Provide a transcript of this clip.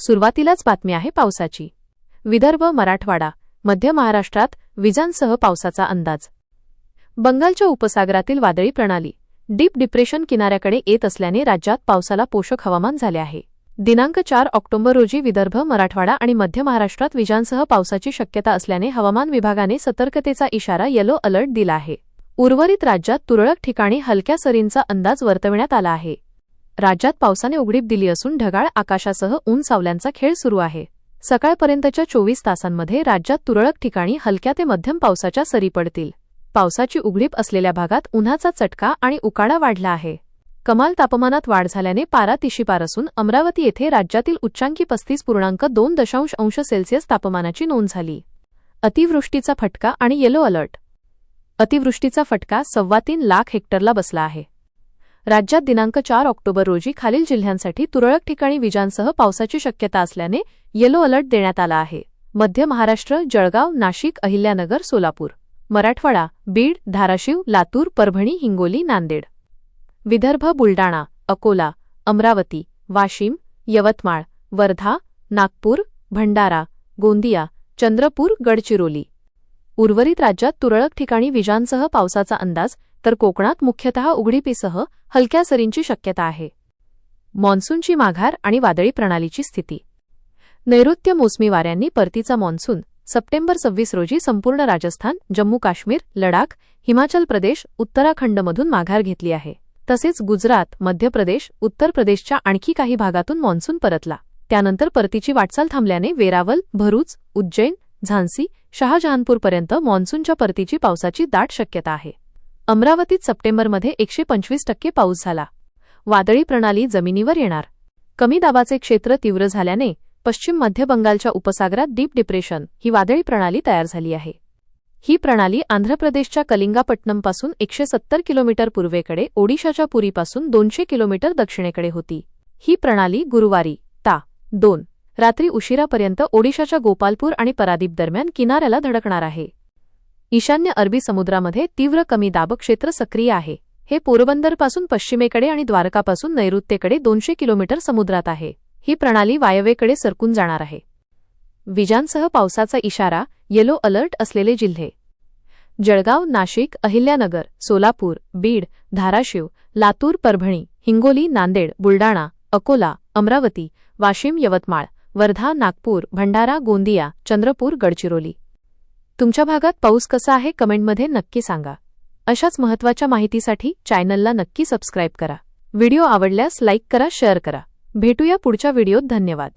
सुरुवातीलाच बातमी आहे पावसाची. विदर्भ मराठवाडा मध्य महाराष्ट्रात विजांसह पावसाचा अंदाज. बंगालच्या उपसागरातील वादळी प्रणाली डीप डिप्रेशन किनाऱ्याकडे येत असल्याने राज्यात पावसाला पोषक हवामान झाले आहे. दिनांक चार ऑक्टोबर रोजी विदर्भ मराठवाडा आणि मध्य महाराष्ट्रात विजांसह पावसाची शक्यता असल्याने हवामान विभागाने सतर्कतेचा इशारा येलो अलर्ट दिला आहे. उर्वरित राज्यात तुरळक ठिकाणी हलक्या सरींचा अंदाज वर्तविण्यात आला आहे. राज्यात पावसाने उघडीप दिली असून ढगाळ आकाशासह ऊन सावल्यांचा खेळ सुरू आहे. सकाळपर्यंतच्या चोवीस तासांमध्ये राज्यात तुरळक ठिकाणी हलक्या ते मध्यम पावसाच्या सरी पडतील. पावसाची उघडीप असलेल्या भागात उन्हाचा चटका आणि उकाडा वाढला आहे. कमाल तापमानात वाढ झाल्याने पारा तिशीपार असून अमरावती येथे राज्यातील उच्चांकी पस्तीस पूर्णांक दोन दशांश अंश सेल्सिअस तापमानाची नोंद झाली. अतिवृष्टीचा फटका आणि येलो अलर्ट. अतिवृष्टीचा फटका सव्वा तीन लाख हेक्टरला बसला आहे. राज्यात दिनांक चार ऑक्टोबर रोजी खालील जिल्ह्यांसाठी तुरळक ठिकाणी विजांसह पावसाची शक्यता असल्याने येलो अलर्ट देण्यात आला आहे. मध्य महाराष्ट्र जळगाव नाशिक अहिल्यानगर सोलापूर मराठवाडा बीड धाराशिव लातूर परभणी हिंगोली नांदेड. विदर्भ बुलडाणा अकोला अमरावती वाशिम यवतमाळ वर्धा नागपूर भंडारा गोंदिया चंद्रपूर गडचिरोली. उर्वरित राज्यात तुरळक ठिकाणी विजांसह पावसाचा अंदाज तर कोकणात मुख्यतः उघडीपीसह हलक्या सरींची शक्यता आहे. मॉन्सूनची माघार आणि वादळी प्रणालीची स्थिती. नैऋत्य मोसमी वाऱ्यांनी परतीचा मॉन्सून सप्टेंबर सव्वीस रोजी संपूर्ण राजस्थान जम्मू काश्मीर लडाख हिमाचल प्रदेश उत्तराखंडमधून माघार घेतली आहे. तसेच गुजरात मध्य प्रदेश उत्तर प्रदेशच्या आणखी काही भागातून मॉन्सून परतला. त्यानंतर परतीची वाटचाल थांबल्याने वेरावल भरूच उज्जैन झांसी शहाजहानपूरपर्यंत मॉन्सूनच्या परतीची पावसाची दाट शक्यता आहे. अमरावतीत सप्टेंबरमध्ये एकशे पंचवीस टक्के पाऊस झाला. वादळी प्रणाली जमिनीवर येणार. कमी दाबाचे क्षेत्र तीव्र झाल्याने पश्चिम मध्य बंगालच्या उपसागरात डीप डिप्रेशन ही वादळी प्रणाली तयार झाली आहे. ही प्रणाली आंध्र प्रदेशच्या कलिंगापट्टणमपासून एकशे सत्तर किलोमीटर पूर्वेकडे ओडिशाच्या पुरीपासून दोनशे किलोमीटर दक्षिणेकडे होती. ही प्रणाली गुरुवारी ता दोन रात्री उशिरापर्यंत ओडिशाच्या गोपालपूर आणि परादीप दरम्यान किनाऱ्याला धडकणार आहे. ईशान्य अरबी समुद्रामध्ये तीव्र कमी दाब क्षेत्र सक्रिय आहे. हे पोरबंदरपासून पश्चिमेकडे आणि द्वारकापासून नैऋत्येकडे दोनशे किलोमीटर समुद्रात आहे. ही प्रणाली वायवेकडे सरकून जाणार आहे. विजांसह पावसाचा इशारा येलो अलर्ट असलेले जिल्हे. जळगाव नाशिक अहिल्यानगर सोलापूर बीड धाराशिव लातूर परभणी हिंगोली नांदेड बुलडाणा अकोला अमरावती वाशिम यवतमाळ वर्धा नागपूर भंडारा गोंदिया चंद्रपूर गडचिरोली. तुमच्या भागात पाऊस कसा आहे कमेंटमध्ये नक्की सांगा. अशाच महत्त्वाच्या माहितीसाठी चॅनलला नक्की सबस्क्राईब करा. व्हिडिओ आवडल्यास लाईक करा शेअर करा. भेटूया पुढच्या व्हिडिओत. धन्यवाद.